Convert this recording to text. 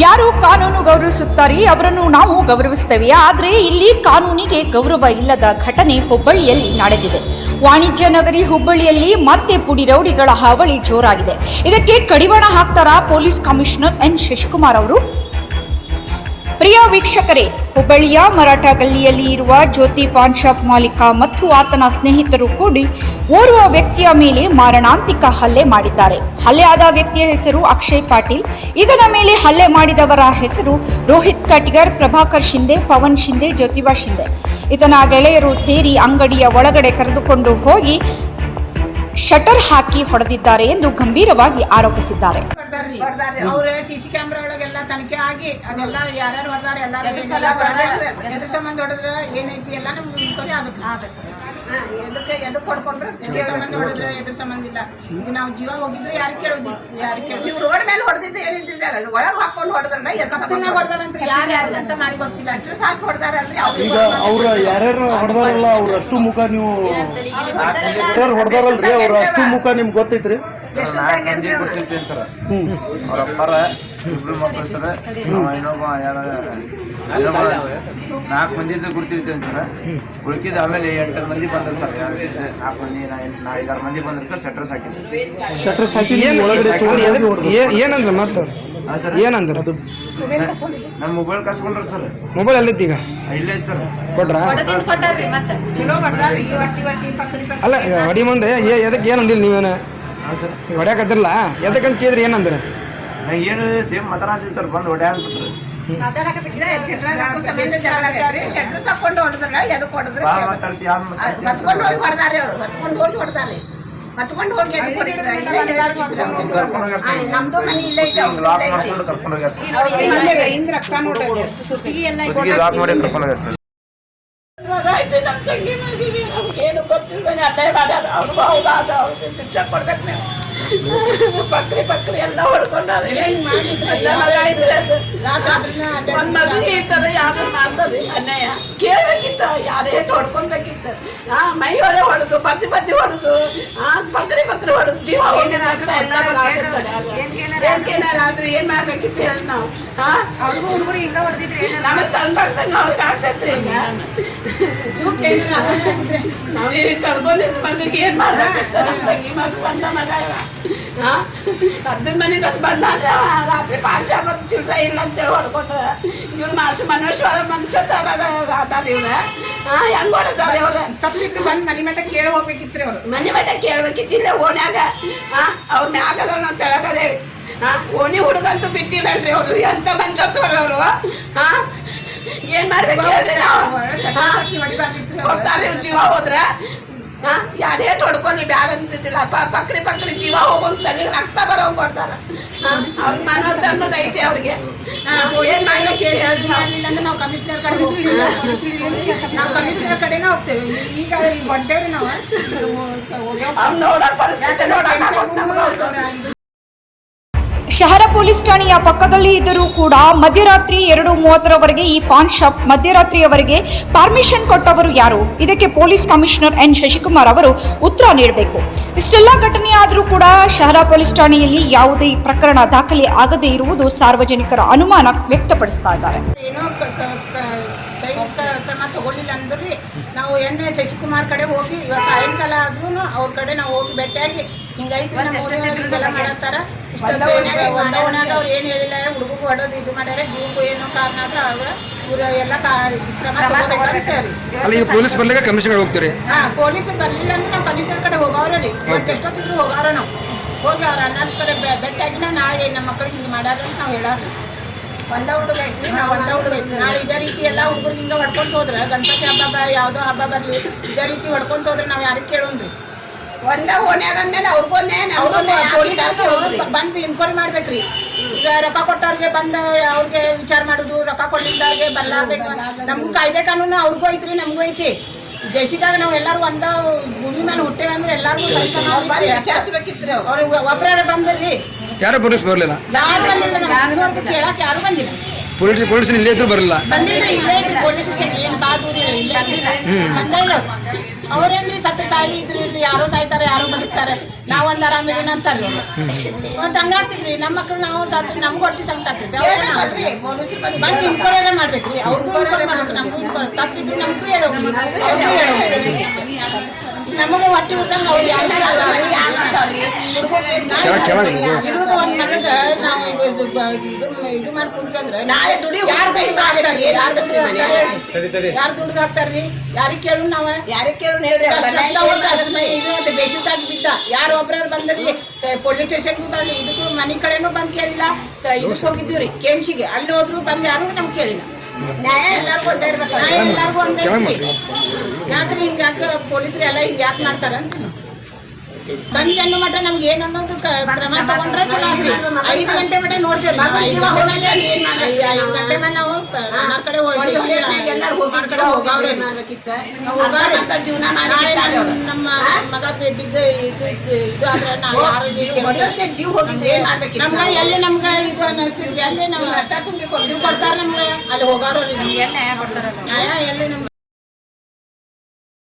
ಯಾರು ಕಾನೂನು ಗೌರವಿಸುತ್ತಾರೆ ಅವರನ್ನು ನಾವು ಗೌರವಿಸುತ್ತೇವೆ. ಆದರೆ ಇಲ್ಲಿ ಕಾನೂನಿಗೆ ಗೌರವ ಇಲ್ಲದ ಘಟನೆ ಹುಬ್ಬಳ್ಳಿಯಲ್ಲಿ ನಡೆದಿದೆ. ವಾಣಿಜ್ಯ ನಗರಿ ಹುಬ್ಬಳ್ಳಿಯಲ್ಲಿ ಮತ್ತೆ ಪುಡಿ ರೌಡಿಗಳ ಹಾವಳಿ ಜೋರಾಗಿದೆ. ಇದಕ್ಕೆ ಕಡಿವಾಣ ಹಾಕ್ತಾರ ಪೊಲೀಸ್ ಕಮಿಷನರ್ ಎನ್ ಶಶಿಕುಮಾರ್ ಅವರು? ಪ್ರಿಯ ವೀಕ್ಷಕರೇ, ಹುಬ್ಬಳ್ಳಿಯ ಮರಾಠ ಗಲ್ಲಿಯಲ್ಲಿ ಇರುವ ಜ್ಯೋತಿ ಪಾನ್ ಶಾಪ್ ಮಾಲೀಕ ಮತ್ತು ಆತನ ಸ್ನೇಹಿತರು ಕೂಡಿ ಓರ್ವ ವ್ಯಕ್ತಿಯ ಮೇಲೆ ಮಾರಣಾಂತಿಕ ಹಲ್ಲೆ ಮಾಡಿದ್ದಾರೆ. ಹಲ್ಲೆ ಆದ ವ್ಯಕ್ತಿಯ ಹೆಸರು ಅಕ್ಷಯ್ ಪಾಟೀಲ್. ಇದರ ಮೇಲೆ ಹಲ್ಲೆ ಮಾಡಿದವರ ಹೆಸರು ರೋಹಿತ್ ಕಟ್ಗರ್ ಪ್ರಭಾಕರ್ ಶಿಂದೆ ಪವನ್ ಶಿಂದೆ ಜ್ಯೋತಿಬಾ ಶಿಂದೆ ಇದನ ಗೆಳೆಯರು ಸೇರಿ ಅಂಗಡಿಯ ಒಳಗಡೆ ಕರೆದುಕೊಂಡು ಹೋಗಿ ಶಟರ್ ಹಾಕಿ ಹೊಡೆದಿದ್ದಾರೆ ಎಂದು ಗಂಭೀರವಾಗಿ ಆರೋಪಿಸಿದ್ದಾರೆ. ಹೊಡ್ದಾರ್ರಿ ಅವ್ರ ಸಿ ಸಿ ಕ್ಯಾಮ್ರಾ ಒಳಗೆಲ್ಲ ತನಿಖೆ ಆಗಿ ಅದೆಲ್ಲ ಯಾರ್ಯಾರು ಹೊಡ್ದಾರ ಎಲ್ಲ ಎದ್ರ ಸಂಬಂಧ ಹೊಡೆದ್ರ ಏನೈತಿ ಎಲ್ಲ ನಮ್ಗೆ ಇನ್ಕ್ವರಿ ಆಗುತ್ತೆ. ಎದಕ್ಕೆ ಎದಕ್ಕೆ ಹೊಡ್ಕೊಂಡ್ರೆ? ಎದ್ರ ಸಂಬಂಧ ಹೊಡೆದ್ರೆ ಎದ್ರ ಸಂಬಂಧ ಇಲ್ಲ. ಈಗ ನಾವು ಜೀವ ಹೋಗಿದ್ರೆ ಯಾರು ಕೇಳೋದು ಯಾರು ಕೇಳಿ ನೀವು ರೋಡ್ ಮೇಲೆ ಹೊಡೆದಿದ್ದು ಏನಿದ್ದಿದ್ದಾರೆ ಒಳಗೆ ಹಾಕೊಂಡು ಹೊಡೆದ್ರಲ್ಲ ಕತ್ತನ್ನ ಹೊಡೆದಾರಂತ ಯಾರು ಅಂತ ಮಾಡಿ ಗೊತ್ತಿಲ್ಲ. ಅಂದ್ರೆ ಸಾಕು ಹೊಡೆದಾರಲ್ರಿ ಈಗ ಅವ್ರ ಯಾರ್ಯಾರು ಹೊಡೆದಾರಲ್ಲ ಅವ್ರ ಅಷ್ಟು ಮುಖ ನೀವು ಹೊಡೆದಾರಲ್ರಿ? ಅವ್ರ ಅಷ್ಟು ಮುಖ ನಿಮ್ಗೆ ಗೊತ್ತೈತ್ರಿ? ನಾಲ್ಕು ಮಂದಿ ಕೊಟ್ಟಿರ್ತೇನೆ ಸರ್. ಅವ್ರ ಅಪ್ಪರ ಇಬ್ರು ಮಕ್ಕಳು ಸರ್. ಇನ್ನೊಬ್ಬ ಯಾರ? ಇನ್ನೊಬ್ಬ ನಾಲ್ಕು ಮಂದಿದ್ದು ಗುರ್ತಿರ್ತೇನೆ ಸರ್. ಉಳ್ಕಿದ ಆಮೇಲೆ ಎಂಟು ಮಂದಿ ಬಂದ್ರು ಸರ್. ನಾಲ್ಕು ಮಂದಿ ನಾ ಎಂಟು ನಾ ಐದಾರು ಮಂದಿ ಬಂದ್ರು ಸರ್ ಶಟರ್ಸ್ ಹಾಕಿದ್ರು ಶಟರ್ಸ್ ಹಾಕಿ ಏನ್ ಏನಂದ್ರೆ ಮತ್ತ? ಏನಂದ್ರ? ನನ್ನ ಮೊಬೈಲ್ ಕಸ್ಕೊಂಡ್ರ ಸರ್. ಮೊಬೈಲ್ ಎಲ್ಲಿತ್ತು ಈಗ ಇಲ್ಲೇ ಸರ್. ಕೊಟ್ರ? ಅಲ್ಲ ಅಡಿ ಮುಂದೆ. ಏ- ಎದಕ್ ಏನಂದಿಲ್ಲ ನೀವೇನ? ಸರ್ ಈಗ ಹೊಡ್ಯಾಕತ್ತಿರಲ್ಲ ಎದಕ್ಕಂತ ಕೇಳಿದ್ರಿ ಏನಂದ್ರ ನಾ ಏನು ಸೇಮ್ ಮಾತಾಡ್ತೀನಿ ಸರ್ ಬಂದು ಹೊಡ್ಯಾ ಅಂದ್ಬಿಟ್ರು ಸಂಬಂಧ ಜಗಳ ಆಗೈತ್ರಿ ಶೆಟ್ರು ಸಾಕೊಂಡು ಹೊಡೆದ್ರಲ್ಲ ಎದಕ್ಕೆ ಹೊಡೆದ್ರು ಬಾ ಮಾತಾಡ್ತಿ ಯಾರು ಮಾತಾಡ್ತಿ ಹೊತ್ಕೊಂಡು ಹೋಗಿ ಹೊಡೆದಾರೆ ಅವ್ರು ಹೊತ್ಕೊಂಡು ಹೋಗಿ ಹೊಡೆದಾರೆ ಹೊತ್ಕೊಂಡು ಹೋಗಿ ಎದಕ್ಕೆ ಹೊಡಿದ್ರ ಇಲ್ಲೇ ಇರಾಕಿದ್ರು ಕರ್ಕೊಂಡು ಹೋಗ್ಯಾರ ಸರ್ ನಮ್ದು ಮನೆ ಇಲ್ಲೇ ಐತೆ ಹಿಂಗ್ ಲಾಕ್ ಮಾಡ್ಕೊಂಡು ಕರ್ಕೊಂಡು ಹೋಗ್ಯಾರ ಸರ್ ಹಿಂದ್ ರಕ್ತ ನೋಡ್ರಿ ಎಷ್ಟು ಸುತ್ತಿಗೆ ಎಲ್ಲ ಹುಡುಗಿ ಲಾಕ್ ಮಾಡಿ ಕರ್ಕೊಂಡು ಹೋಗ್ಯಾರ ಸರ್ ಮಗ ಆಯ್ತು ನಮ್ಮ ತಂಗಿ ಮಗಿಗೆ ನಮ್ಗೇನು ಗೊತ್ತಿಲ್ದಂಗೆ ಅನ್ಯಾಯ ಮಾಡ್ಯಾರ ಅವ್ರಿಗೂ ಹೌದಾದ ಅವ್ರಿಗೆ ಶಿಕ್ಷೆ ಕೊಡ್ಬೇಕು ನೀವು ಪಕ್ರಿ ಪಕ್ರಿ ಎಲ್ಲ ಹೊಡ್ಕೊಂಡಾರೆ ಎಲ್ಲ ಮಗ ಇದ್ರೆ ಅದು ಒಂದ್ ಮಗುಗೆ ಈ ಥರ ಯಾರು ಮಾಡ್ತಾರೆ ಅನ್ಯಾಯ ಕೇಳ್ಬೇಕಿತ್ತ ಯಾರೇ ಹೊಡ್ಕೊಳ್ಬೇಕಿತ್ತ ಹಾ ಮೈ ಒಳ್ಳೆ ಹೊಡೆದು ಪತ್ತಿ ಪತ್ತಿ ಹೊಡೆದು ಆ ಪಕ್ರಿ ಪಕ್ರಿ ಹೊಡೆದು ಜೀವ ಆದ್ರೆ ಏನ್ ಮಾಡ್ಬೇಕಿತ್ತು ಹೇಳಿ ನಾವು. ಹಾ ಅವ್ರಿಗೂ ಹುಡುಗರು ಹಿಂಗ ಹೊಡೆದಿದ್ರಿ ನಮಗೆ ಸಣ್ಣ ಮಕ್ಳಂಗೆ ಅವ್ರಿಗೆ ಆಗ್ತೈತ್ರಿ ಈಗ. ನಾವೀಗ ಕರ್ಕೊಂಡಿದ್ ಮಗಗೆ ಏನ್ ಮಾಡ್ಬೇಕಿತ್ತು? ನಮ್ಮ ತಂಗಿ ಮಗ ಬಂದ ಮಗ ಹಾ? ಅರ್ಜುನ ಮನೆಗೆ ಅದು ಬಂದಾಡ್ರಿ ಅವ ರಾತ್ರಿ ಪಾಂಚ ಮತ್ತು ಚಿಲ್ಡ್ರ ಇಲ್ಲ ಅಂತೇಳಿ ಹೊಡ್ಕೊಂಡ್ರೆ ಇವ್ರು ಮಾಸು ಮನ್ವೇಶ್ವರ ಮನುಷ್ಯ ಅದಾರ ಇವ್ರ. ಹಾ ಹೆಂಗ್ ಹೊಡೆದಾರೆ ಅವ್ರ? ತಪ್ಪಲಿಕ್ರು ಬಂದ್ ಮನೆ ಮಠ ಕೇಳಿ ಹೋಗ್ಬೇಕಿತ್ರಿ ಅವ್ರು. ಮನೆ ಮಠ ಕೇಳ್ಬೇಕಿತ್ತು ಇಲ್ಲೇ ಓಣ್ಯಾಗ. ಹಾ ಅವ್ರ ನಾವು ತೆಳಗದೇವಿ ಹಾ ಓಣಿ ಹುಡುಗಂತೂ ಬಿಟ್ಟಿಲ್ಲಲ್ರಿ ಅವರು ಎಂತ ಮನುಷ್ಯ ಅವರು? ಹಾ ಏನ್ ಮಾಡ್ಬೇಕು ಹೇಳ್ರಿ ನಾವು? ಕೊಡ್ತಾರೆ ಇವ್ರ್ ಜೀವ ಹೋದ್ರ. ಹಾ? ಯಾಡೇಟ್ ಹೊಡ್ಕೊಂಡು ಬ್ಯಾಡ ಅಂತಿದ್ದಿಲ್ಲ ಅಪ್ಪ ಪಕ್ರಿ ಪಕ್ರಿ ಜೀವ ಹೋಗೋಂಗ್ ತಲೆಗೆ ರಕ್ತ ಬರೋ ಕೊಡ್ತಾರ. ಅವ್ರಿಗೆ ಮನೋಜ್ ಅನ್ನೋದು ಐತಿ ಅವ್ರಿಗೆ. ಏನು ಏನ್ ಮಾಡ್ಲಿಕ್ಕೆ ನಾವು. ಕಮಿಷನರ್ ಕಡೆ ಹೋಗ್ತೀವಿ. ನಾವು ಕಮಿಷನರ್ ಕಡೆನೇ ಹೋಗ್ತೇವೆ. ಈಗ ಹೊಡ್ತೇವ್ರಿ ನಾವು. ನೋಡಕ್ ಪರಿಸ್ಥಿತಿ ನೋಡಕ್. ಶಹರ ಪೊಲೀಸ್ ಠಾಣೆಯ ಪಕ್ಕದಲ್ಲಿ ಇದ್ದರೂ ಕೂಡ ಮಧ್ಯರಾತ್ರಿ ಎರಡು ಮೂವತ್ತರವರೆಗೆ ಈ ಪಾನ್ ಶಾಪ್ ಮಧ್ಯರಾತ್ರಿಯವರೆಗೆ ಪರ್ಮಿಷನ್ ಕೊಟ್ಟವರು ಯಾರು? ಇದಕ್ಕೆ ಪೊಲೀಸ್ ಕಮಿಷನರ್ ಎನ್ ಶಶಿಕುಮಾರ್ ಅವರು ಉತ್ತರ ನೀಡಬೇಕು. ಇಷ್ಟೆಲ್ಲ ಘಟನೆ ಆದರೂ ಕೂಡ ಶಹರ ಪೊಲೀಸ್ ಠಾಣೆಯಲ್ಲಿ ಯಾವುದೇ ಪ್ರಕರಣ ದಾಖಲೆ ಆಗದೇ ಇರುವುದು ಸಾರ್ವಜನಿಕರ ಅನುಮಾನ ವ್ಯಕ್ತಪಡಿಸ್ತಾ ಇದ್ದಾರೆ. ತಗೊಳ್ಳಿಲ್ಲ ಅಂದ್ರೆ ನಾವು ಎಣ್ಣೆ ಶಶಿಕುಮಾರ್ ಕಡೆ ಹೋಗಿ ಇವಾಗ ಸಾಯಂಕಾಲ ಆದ್ರೂ ಅವ್ರ ಕಡೆ ನಾವು ಹೋಗಿ ಭೇಟಿಯಾಗಿ ಹಿಂಗೈತಿ ನಮ್ಮ ಹಿಂಗೆಲ್ಲ ಮಾಡತ್ತಾರ. ಒಂದ ಓಣ್ಯಾಗ ಅವ್ರು ಏನು ಹೇಳಿಲ್ಲ ಹುಡುಗಗೂ ಹೊಡೋದು ಇದು ಮಾಡ್ಯಾರ ಜೀವಕ್ಕೂ ಏನೋ ಕಾರಣ ಆದ್ರೆ ಅವ್ರ ಇವ್ರು ಎಲ್ಲ ಕಾ ಕ್ರಮ ತಗೋಬೇಕಂತೇವ್ರಿ ಅಲ್ಲ ಪೊಲೀಸ್ ಬರ್ಲಿಕ್ಕೆ ಕಮಿಷನರ್ ಹೋಗ್ತೀರಿ. ಹಾ ಪೊಲೀಸ್ ಬರ್ಲಿಲ್ಲ ಅಂದ್ರೆ ನಾವು ಕಮಿಷನರ್ ಕಡೆ ಹೋಗವ್ರ ರೀ. ಮತ್ತೆ ಎಷ್ಟೊತ್ತಿದ್ರು ಹೋಗಾರ ನಾವು. ಹೋಗಿ ಅವ್ರ ಅಣ್ಣರ್ಸ್ ಕಡೆ ಬೆ- ಭೇಟಿಯಾಗಿನ ನಾಳೆ ನಮ್ಮ ಮಕ್ಕಳಿಗೆ ಹಿಂಗೆ ಮಾಡ್ಯಾರ ಅಂತ ನಾವು ಹೇಳಾರ್ರಿ ಒಂದ ಹುಡುಗ ಐತ್ರಿ ನಾವು ಒಂದ ಹುಡುಗ ನಾಳೆ ಇದೇ ರೀತಿ ಎಲ್ಲ ಹುಡುಗರು ಹಿಂಗೆ ಹೊಡ್ಕೊಂತ ಹೋದ್ರೆ ಗಣಪತಿ ಹಬ್ಬ ಯಾವುದೋ ಹಬ್ಬ ಬರಲಿ ಇದೇ ರೀತಿ ಹೊಡ್ಕೊಂತ ಹೋದ್ರೆ ನಾವು ಯಾರಿಗೆ ಕೇಳೋನ್ರಿ ಒಂದ ಓಣ್ಯಾಗ ಅಂದ್ಮೇಲೆ ಅವ್ರಿಗೊಂದೇ ಅವರು ಪೊಲೀಸ್ ಬಂದು ಇನ್ಕ್ವೈರಿ ಮಾಡ್ಬೇಕ್ರಿ. ಈಗ ರೊಕ್ಕ ಕೊಟ್ಟವ್ರಿಗೆ ಬಂದು ಅವ್ರಿಗೆ ವಿಚಾರ ಮಾಡುದು ರೊಕ್ಕ ಕೊಟ್ಟಿದ್ದವ್ರಿಗೆ ಬರ್ಲಾರ್ಬೇಕು ನಮಗೂ ಕಾಯ್ದೆ ಕಾನೂನು ಅವ್ರಿಗೂ ಐತ್ರಿ ನಮಗೂ ಐತಿ. ದೇಶದಾಗ ನಾವು ಎಲ್ಲರೂ ಒಂದ ಭೂಮಿ ಮೇಲೆ ಹುಟ್ಟೇವೆ ಅಂದ್ರೆ ಎಲ್ಲರಿಗೂ ಸರಿ ಸಮಾನ ವಿಚಾರಿಸ್ಬೇಕಿತ್ರಿ ಅವ್ರು. ಅವ್ರು ಒಬ್ರಾರ ಬಂದ್ರಿ. ಯಾರು ಪೊಲೀಸ್ ಬರಲಿಲ್ಲ? ಯಾರು ಬಂದಿಲ್ಲ ನಮ್ಮ ಇನ್ನೂವರೆಗೂ ಕೇಳಕ್ ಯಾರು ಬಂದಿಲ್ಲ. ಪೊಲೀಸ್ ಪೊಲೀಸ್ ಇಲ್ಲೇ ಇದ್ರು ಬರಲಿಲ್ಲ. ಬಂದಿಲ್ಲ ಇಲ್ಲೇ ಪೊಲೀಸ್ ಸ್ಟೇಷನ್ ಏನ್ ಬಾ ದೂರ ಇಲ್ಲ. ಅವ್ರೇನ್ರಿ ಸತ್ತು ಸಾಯ್ಲಿ ಇದ್ರಿ ಇರ್ಲಿ ಯಾರೋ ಸಾಯ್ತಾರೆ ಯಾರೋ ಬದುಕ್ತಾರೆ. ನಾವೊಂದ್ ಆರಾಮಿರೋಣ ಆರಾಮಿಲ್ಲ ಅಂತಾರೆ ಮತ್ತ್ ಹಂಗಾಗ್ತಿದ್ರಿ ನಮ್ಮ ಮಕ್ಳು ನಾವು ಸತ್ತು ನಮ್ಗೆ ಹೊಟ್ಟಿ ಸಂಕಟ ಆಗ್ತೈತಿ. ಬಂದು ಇನ್ಕ್ವೈರಿ ಮಾಡ್ಬೇಕ್ರಿ. ಅವ್ರಿಗೂ ಇನ್ಕ್ವೈರಿ ಮಾಡ್ಬೇಕು ನಮಗೂ ಇನ್ಕ್ವೈರಿ ತಪ್ಪಿದ್ರು ನಮಗೂ ಹೇಳೋಗ್ರಿ ಅವ್ರಿಗೂ ಹೇಳೋಗ್ರಿ ನಮಗೆ ಹೊಟ್ಟೆ ಉತ್ತಂಗ ಅವ್ರು ಯಾರು. ಇರೋದು ಒಂದ್ ಮಗಗ ನಾವು ಇದು ಇದು ಮಾಡಿ ನಾಳೆ ದುಡಿ ಯಾರು ಕೈ ಹಾಕ್ತಾರ್ರಿ ಯಾರು ಯಾರು ದುಡ್ದು ಹಾಕ್ತಾರ್ರಿ ಯಾರಿಗೆ ಕೇಳು ನಾವ? ಯಾರಿಗೆ ಕೇಳು ಹೇಳ್ರಿ ಅಷ್ಟು ಇದು ಅಂತ ಬಿದ್ದ. ಯಾರು ಒಬ್ರು ಬಂದ್ರಿ ಪೊಲೀಸ್ ಸ್ಟೇಷನ್ಗೂ ಬರ್ಲಿ ಇದಕ್ಕೂ ಮನೆ ಕಡೆನೂ ಬಂದ್ ಕೇಳಿಲ್ಲ. ಕ- ಇದಕ್ಕೆ ಹೋಗಿದ್ದೀವಿ ರೀ ಕೆಂಚಿಗೆ. ಅಲ್ಲಿ ಹೋದ್ರು ಬಂದ್ ಯಾರು ನಮ್ಗೆ ಕೇಳಿಲ್ಲ. ನ್ಯಾಯ ಎಲ್ಲರಿಗೂ ಒಂದೇ ಇರ್ಬೇಕು ನ್ಯಾಯ ಎಲ್ಲಾರ್ಗು ಒಂದೇ ಯಾಕ್ರಿ ಹಿಂಗ ಯಾಕೆ ಪೊಲೀಸರು ಎಲ್ಲ ಹಿಂಗ ಯಾಕೆ ಮಾಡ್ತಾರ ಅಂತ ಸಂಜೆ ಅನ್ನೋ ಮಟ್ಟ ನಮ್ಗೆ ಏನ್ ಅನ್ನೋದು ಕ್ರಮ ತಗೊಂಡ್ರೆ ಚಲೋ ಆಗ್ರಿ ಐದು ಗಂಟೆ ಮಟ್ಟ ನೋಡ್ತೇವೆ? ಐದು ಗಂಟೆ ಮೇಲೆ ನಾವು ಕಡೆ ಎಲ್ಲರೂ ಹೋಗಿ ಹೋಗಾವ್ರಿ ಮಾಡ್ಬೇಕಿತ್ತ? ಜೀವನ ಮಾಡಿ. ನಮ್ಮ ಮಗ ಇದು ಆದ್ರೆ ನಾವು ಯಾರು ಹೊಡೆಯೋತ್ತೆ ಜೀವ ಹೋಗಿದ್ರೆ ಏನ್ ಮಾಡ್ಬೇಕಿತ್ತು ನಮ್ಗ ನಾವು? ಎಲ್ಲಿ ನಮ್ಗ ಇದು ಅನ್ನಿಸ್ತಿದ್ರಿ ಅಲ್ಲಿ ನಾವು ಅಷ್ಟ ತುಂಬಿ ಕೊಡ್ತೀವಿ ಕೊಡ್ತಾರ ನಮ್ಗ? ಅಲ್ಲಿ ಹೋಗಾರ ಎಲ್ಲಿ ನಮ್ಗ?